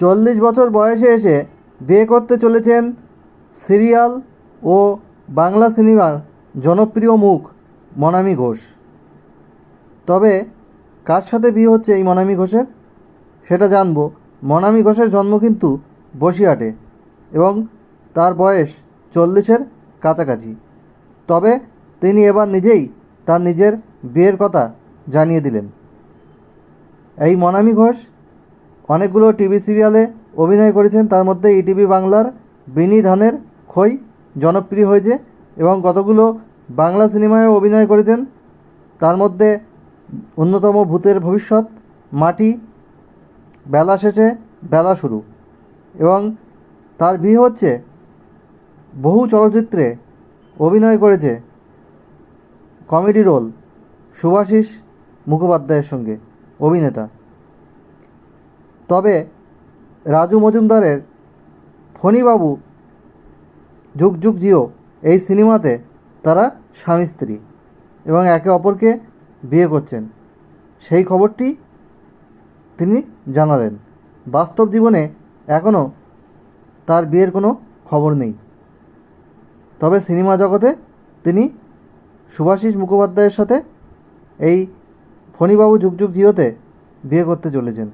চল্লিশ বছর বয়সে এসে বিয়ে করতে চলেছেন সিরিয়াল ও বাংলা সিনেমার জনপ্রিয় মুখ মনামি ঘোষ। তবে কার সাথে বিয়ে হচ্ছে এই মনামি ঘোষের? সেটা জানব। মনামি ঘোষের জন্ম কিন্তু বসিরহাটে এবং তার বয়স চল্লিশের কাছাকাছি। তবে তিনি এবার নিজেই তার নিজের বিয়ের কথা জানিয়ে দিলেন। এই মনামি ঘোষ অনেকগুলো টিভি সিরিয়ালে অভিনয় করেছেন। তার মধ্যে ইটিভি বাংলার বিনি ধানের খই জনপ্রিয় হয়েছে এবং কতগুলো বাংলা সিনেমায় অভিনয় করেছেন। তার মধ্যে অন্যতম ভূতের ভবিষ্যৎ, মাটি, বেলা শেষে বেলা শুরু। এবং তার বিয়ে হচ্ছে, বহু চলচ্চিত্রে অভিনয় করেছে কমেডি রোল সুভাষিস মুখোপাধ্যায়ের সঙ্গে অভিনেতা। তবে রাজু মজুমদারের ফণিবাবু যুগ যুগ জিও এই সিনেমাতে তারা স্বামী স্ত্রী এবং একে অপরকে বিয়ে করছেন। সেই খবরটি তিনি জানালেন। বাস্তব জীবনে এখনও তার বিয়ের কোনো খবর নেই। তবে সিনেমা জগতে তিনি সুভাষিস মুখোপাধ্যায়ের সাথে এই ফণিবাবু যুগ যুগ জিওতে বিয়ে করতে চলেছেন।